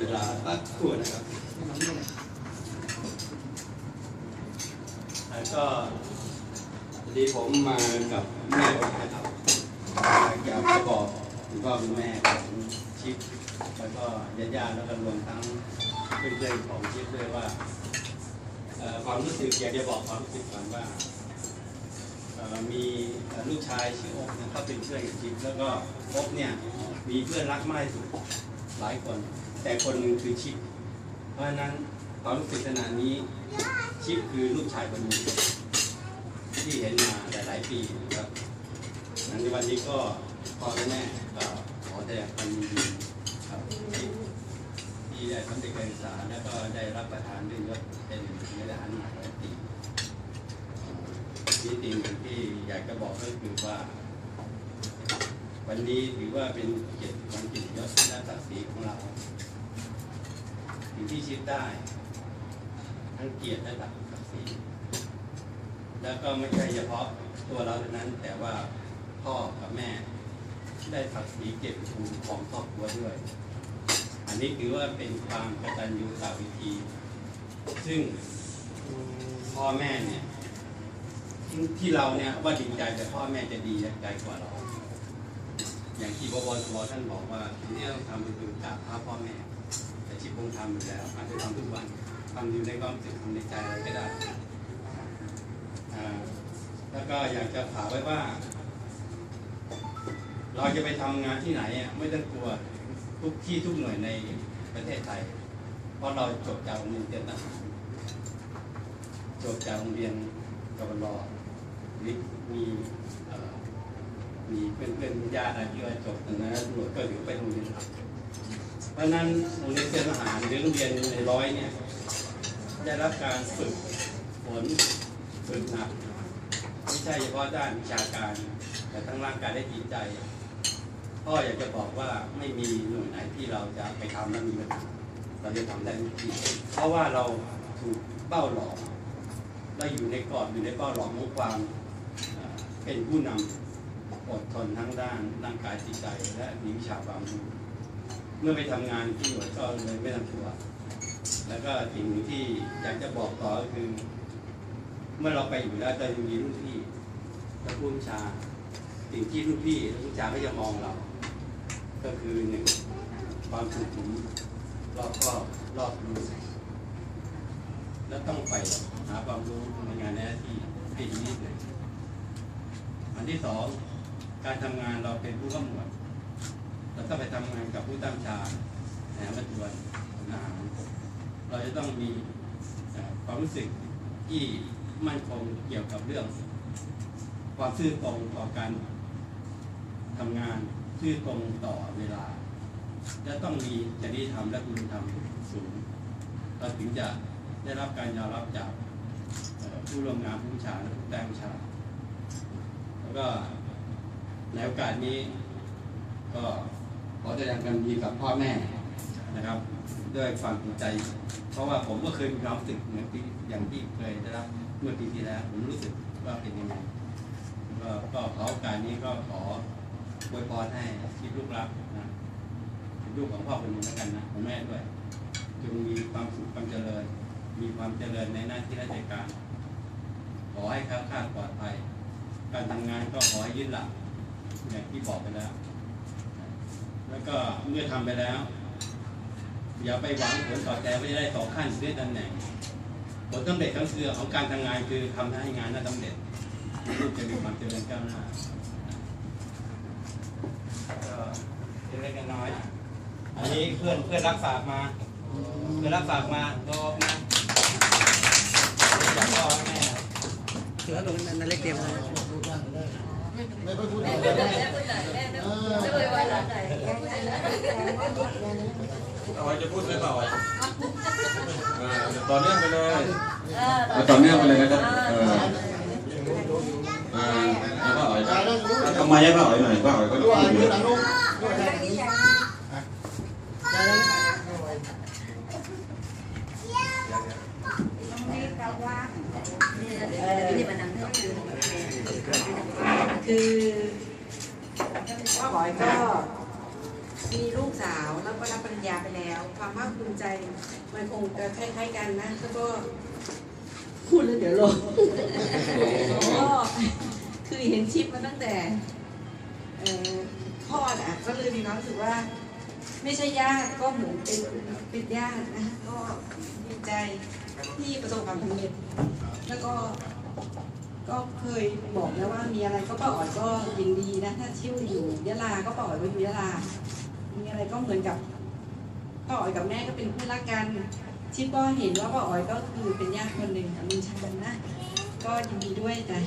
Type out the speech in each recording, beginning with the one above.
เวลาพักครู่นะครับแล้วก็พอดีผมมากับแม่ผมนะครับอยากจะบอกคุณพ่อคุณแม่ของชิปแล้วก็ญาติๆแล้วก็รวมทั้งเพื่อนๆของชิปด้วยว่าความรู้สึกอยากจะบอกความรู้สึกก่อนว่ามีลูกชายชื่อโอ๊คนะเขาเป็นเพื่อนกับชิปแล้วก็โอ๊คเนี่ยมีเพื่อนรักมากที่สุดหลายคน แต่คนหนึ่งคือชิป เพราะฉะนั้นความรู้สึกขนาดนี้ชิปคือลูกชายคนหนี้ที่เห็นมาหลายๆปีนะครับในวันนี้ก็พ่อและแม่ก็ขอแสดงความยินดีครับที่ได้สำเร็จการศึกษาแล้วก็ได้รับประทานด้วยยศเป็นในทหารมหาวิทยาลัยที่สิ่งหนึ่งที่อยากจะบอกก็คือว่า วันนี้ถือว่าเป็นเกียรติของเกียรติยศและศักดิ์ศรีของเราิ่งที่ชิดได้ทั้งเกียรติและศักดิ์ศรีแล้วก็ไม่ใช่เฉพาะตัวเราเท่านั้น แต่ว่าพ่อกับแม่ได้ศักดิ์ศรีเกียรติภูมิของครอบครัวด้วย อันนี้ถือว่าเป็นความกตัญญูกตวิธี ซึ่งพ่อแม่เนี่ยที่เราเนี่ยว่าดีใจแต่พ่อแม่จะดีใจกว่าเรา อย่างที่บวรสวท่านบอกว่าสิ่งที่ต้องทำคือกราบพระพ่อแม่แต่ชีพคงทำอยู่แล้วอาจจะทำทุกวันทำอยู่ในความรู้สึกทำในใจอะไรก็ได้ แล้วก็อยากจะฝากไว้ว่า เราจะไปทำงานที่ไหนอะไม่ต้องกลัวทุกที่ทุกหน่วยในประเทศไทย เพราะเราจบจากโรงเรียนเตรียมทหารจบจากโรงเรียนกบลหรือมีอ มีเพื่อนเพื่อนญาติอะไรที่ว่าจบตรงนั้นตำรวจก็อยู่ไปโรงเรียนเพราะนั้นโรงเรียนเตรียมทหารหรือโรงเรียนในร้อยเนี่ยได้รับการฝึกฝนฝึกหนักไม่ใช่เฉพาะด้านวิชาการ แต่ทั้งร่างกายและจิตใจพ่ออยากจะบอกว่าไม่มีหน่วยไหนที่เราจะไปทำแล้วมีปัญหาเราจะทำได้ทุกทีเพราะว่าเราถูกเป้าหลอกเราอยู่ในกรอบอยู่ในเป้าหลอกของความเป็นผู้นำ อดทนทั้งด้านร่างกายจิตใจ และมีวิชาความรู้เมื่อไปทำงานที่หน่วยก็เลยไม่ต้องกลัวแล้วก็สิ่งหนึ่งที่อยากจะบอกต่อก็คือ เมื่อเราไปอยู่แล้วจะมีรุ่นพี่และผู้ชาสิ่งที่รุ่นพี่และผู้ชาก็จะมองเรา ก็คือหนึ่งความสุขุมรอบครอบรอบรู้และต้องไปหาความรู้ในงานในหน้าที่ให้ดีที่สุดอันที่สอง การทำงานเราเป็นผู้กำหนดเราต้องไปทำงานกับผู้ตั้งชาแหนมัจจวนทหาเราจะต้องมีความรู้สึกที่มั่นคงเกี่ยวกับเรื่อง ความซื่อตรงต่อการทำงานซื่อตรงต่อเวลา และต้องมีจริยธรรมและคุณธรรมสูงเราถึงจะได้รับการยอมรับจากผู้ร่วมงานผู้ชาและผู้แต่งชาแล้วก็ ในโอกาสนี้ก็ขอแสดงความยินดีกับพ่อแม่นะครับ ด้วยความจริงใจ เพราะว่าผมก็เคยมีความรู้สึกเหมือนที่อย่างที่เคยได้รับเมื่อปีที่แล้ว ผมรู้สึกว่าเป็นยังไงก็ก็ขอโอกาสนี้ก็ขออวยพรให้ที่ลูกรักนะเป็นลูกของพ่อคนหนึ่งแล้วกันนะของแม่ด้วยจงมีความสุขความเจริญ มีความเจริญในหน้าที่ราชการ ขอให้แคล้วคลาดปลอดภัย การทำงานก็ขอให้ยึดหลัก อย่างที่บอกไปแล้ว แล้วก็เมื่อทำไปแล้ว อย่าไปหวังผลตอบแทนว่ได้ต่อขั้นหรือตำแหน่ง ผลสำเร็จทั้งเสือของการทำงานคือทำให้งานนั้นสำเร็จลูกจะมีความเจริญก้าวหน้าก็เล็กน้อยอันนี้เพื่อนเพื่อนรักฝากมา เพื่อนรักฝากมาลบนะจากพ่อแม่แล้วลงนั่นเล็กเตรียมเลย ไม่ค่อยพูดแม่เลยไม่นะได้พูดเลยแม่ไม่เคยว่าหลานไหนเอาไว้จะพูดเลยเปล่าเออต่อเนื่องไปเลยเออเอาต่อเนื่องไปเลยนะครับเอออ่าเอาป้าอ๋อยจ่ายแล้วรู้เอาทำไมให้ป้าอ๋อยหน่อยป้าอ๋อยก็ดูพูอะดเยดูอะ หลังลูกดูหลังจ่ายแล้ว นี่มันนั่งเถอะ คือป้าบอยก็ มีลูกสาวแล้วก็รับปริญญาไปแล้ว ความภาคภูมิใจมันคงจะคล้ายๆกันนะแล้วก็พูดแล้วเดี๋ยวลงก็คือเห็นชิปมาตั้งแต่เอ่อคลอดอะก็เลยมีความรู้สึกว่า ไม่ใช่ญาติก็เหมือนเป็นเป็นญาตินะ ก็ดีใจที่ประสบความสำเร็จแล้วก็ ก็เคยบอกแล้วว่ามีอะไรก็ป้าอ๋อยก็ยินดีนะ ถ้าชิ่วอยู่ยะลาก็ป้าอ๋อยไปอยู่ยะลา มีอะไรก็เหมือนกับป้าอ๋อยกับแม่ก็เป็นเพื่อนรักกัน ชิปก็เห็นว่าป้าอ๋อยก็คือเป็นญาติคนหนึ่งกับลุงชันนะ ก็ยินดีด้วยจ้ะ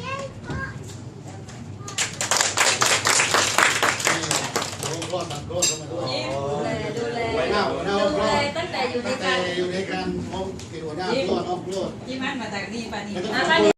รอดตัดรอดเข้ามาด้วยดูแลดูแลหัวหน้าหัวหน้าดูรแลอดตั้งแต่อยู่ในตั้งแต่การอยู่ในการมองเป็นหัวหน้ารอดออกรอดที่มั่นมาจากนี่ปานี่